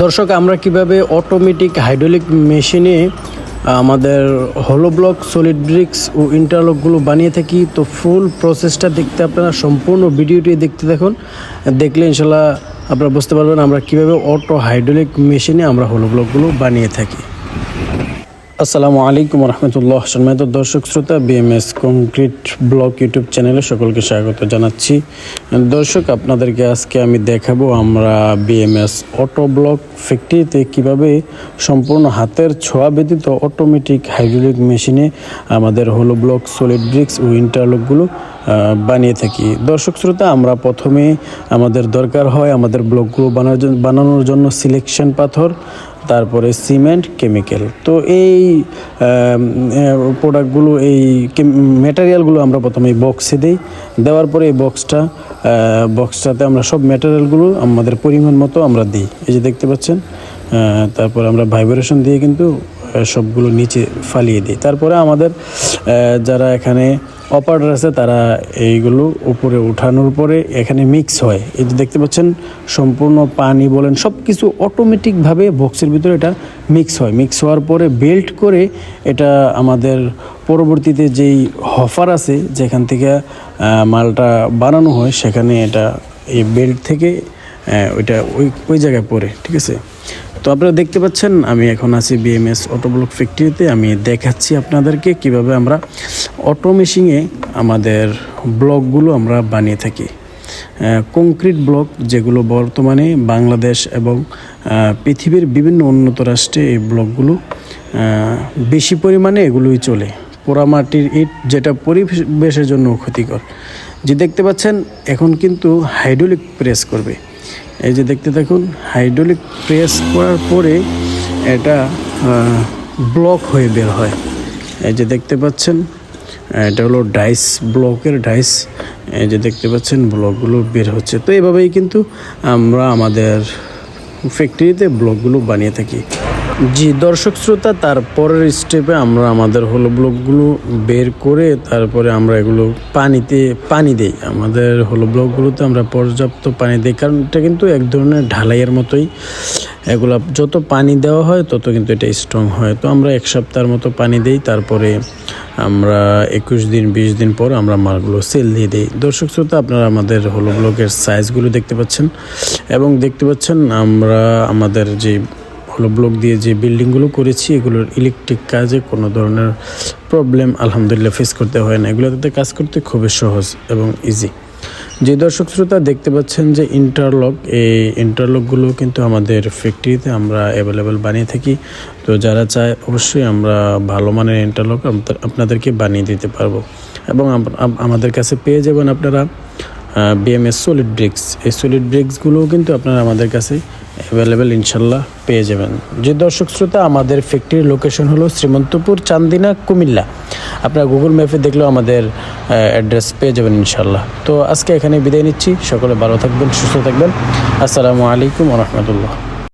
দর্শক, আমরা কীভাবে অটোমেটিক হাইড্রোলিক মেশিনে আমাদের হলো ব্লক সলিড ব্রিক্স ও ইন্টারলকগুলো বানিয়ে থাকি, তো ফুল প্রসেসটা দেখতে আপনারা, সম্পূর্ণ ভিডিওটি দেখতে দেখুন। দেখলে ইনশাল্লাহ আপনারা বুঝতে পারবেন আমরা কীভাবে অটো হাইড্রোলিক মেশিনে আমরা হলো ব্লকগুলো বানিয়ে থাকি। আসসালামু আলাইকুম রহমতুল্লাহ। সম্মানিত দর্শক শ্রোতা বিএমএস কংক্রিট ব্লক ইউটিউব চ্যানেলে সকলকে স্বাগত জানাচ্ছি। দর্শক, আপনাদেরকে আজকে আমি দেখাবো আমরা বিএমএস অটো ব্লক ফ্যাক্টরিতে কীভাবে সম্পূর্ণ হাতের ছোঁয়া ব্যতীত অটোমেটিক হাইড্রোলিক মেশিনে আমাদের হলো ব্লক সলিড ব্রিক্স ও ইন্টারলকগুলো বানিয়ে থাকি। দর্শক শ্রোতা, আমরা প্রথমে আমাদের দরকার হয় আমাদের ব্লকগুলো বানানোর জন্য বানানোর জন্য সিলেকশন পাথর তারপরে সিমেন্ট, কেমিক্যাল। তো এই প্রোডাক্টগুলো, এই ম্যাটেরিয়ালগুলো আমরা প্রথমে এই বক্সে দিই। দেওয়ার পরে এই বক্সটা বক্সটাতে আমরা সব ম্যাটেরিয়ালগুলো আমাদের পরিমাণ মতো আমরা দিই। এই যে দেখতে পাচ্ছেন তারপর আমরা ভাইব্রেশন দিয়ে কিন্তু সবগুলো নিচে ফালিয়ে দিই। তারপরে আমাদের যারা এখানে অপারেটর আছে, তারা এইগুলো উপরে উঠানোর পরে এখানে মিক্স হয়। এই যে দেখতে পাচ্ছেন, সম্পূর্ণ পানি বলেন সব কিছু অটোমেটিকভাবে বক্সের ভিতরে এটা মিক্স হয়। মিক্স হওয়ার পরে বেল্ট করে এটা আমাদের পরবর্তীতে যেই হফার আছে, যেখান থেকে মালটা বানানো হয়, সেখানে এটা এই বেল্ট থেকে ওইটা ওই ওই জায়গায় পড়ে, ঠিক আছে? তো আপনারা দেখতে পাচ্ছেন, আমি এখন আছি বিএমএস অটোব্লক ফ্যাক্টরিতে আমি দেখাচ্ছি আপনাদেরকে কীভাবে আমরা অটো মেশিনে আমাদের ব্লকগুলো আমরা বানিয়ে থাকি। কংক্রিট ব্লক যেগুলো বর্তমানে বাংলাদেশ এবং পৃথিবীর বিভিন্ন উন্নত রাষ্ট্রে এই ব্লকগুলো বেশি পরিমাণে এগুলোই চলে। পোড়ামাটির ইট যেটা পরিবেশের জন্য ক্ষতিকর। যে দেখতে পাচ্ছেন, এখন কিন্তু হাইড্রোলিক প্রেস করবে। এই যে দেখতে দেখুন হাইড্রোলিক প্রেস করার পরে এটা ব্লক হয়ে বের হয়। এই যে দেখতে পাচ্ছেন, এটা হলো ডাইস ব্লকের ডাইস এই যে দেখতে পাচ্ছেন ব্লকগুলো বের হচ্ছে। তো এভাবেই কিন্তু আমরা আমাদের ফ্যাক্টরিতে ব্লকগুলো বানিয়ে থাকি। জি, দর্শক শ্রোতা তারপরের স্টেপে আমরা আমাদের হলো ব্লকগুলো বের করে তারপরে আমরা এগুলো পানিতে, পানি দিই। আমাদের হলো ব্লকগুলোতে আমরা পর্যাপ্ত পানি দিই, কারণ এটা কিন্তু এক ধরনের ঢালাইয়ের মতোই। এগুলো যত পানি দেওয়া হয়, তত কিন্তু এটা স্ট্রং হয়। তো আমরা এক সপ্তাহের মতো পানি দিই, তারপরে আমরা একুশ দিন, বিশ দিন পর আমরা মালগুলো সেল দিয়ে দিই। দর্শক শ্রোতা, আপনারা আমাদের হলো ব্লকের সাইজগুলো দেখতে পাচ্ছেন। এবং দেখতে পাচ্ছেন আমরা আমাদের যে হলো ব্লক দিয়ে যে বিল্ডিংগুলো করেছি, এগুলোর ইলেকট্রিক কাজে কোনো ধরনের প্রবলেম আলহামদুলিল্লাহ ফেস করতে হয় না। এগুলোতে কাজ করতে খুবই সহজ এবং ইজি যে দর্শক শ্রোতা দেখতে পাচ্ছেন যে ইন্টারলক এই ইন্টারলকগুলো কিন্তু আমাদের ফ্যাক্টরিতে আমরা অ্যাভেলেবেল বানিয়ে থাকি। তো যারা চায় অবশ্যই আমরা ভালো মানের ইন্টারলক আপনাদেরকে বানিয়ে দিতে পারব। এবং আম- আম- আমাদের কাছে পেয়ে যাবেন আপনারা বিএমএস সলিড ব্রিক্স এই সলিড ব্রিক্সগুলোও কিন্তু আপনারা আমাদের কাছে অ্যাভেলেবেল ইনশাল্লাহ পেয়ে যাবেন। যে দর্শক শ্রোতা, আমাদের ফ্যাক্টরির লোকেশন হলো শ্রীমন্তপুর, চান্দিনা, কুমিল্লা। আপনারা গুগল ম্যাপে দেখলেও আমাদের অ্যাড্রেস পেয়ে যাবেন ইনশাল্লাহ। তো আজকে এখানে বিদায় নিচ্ছি। সকলে ভালো থাকবেন, সুস্থ থাকবেন। আসসালামু আলাইকুম রহমতুল্লাহ।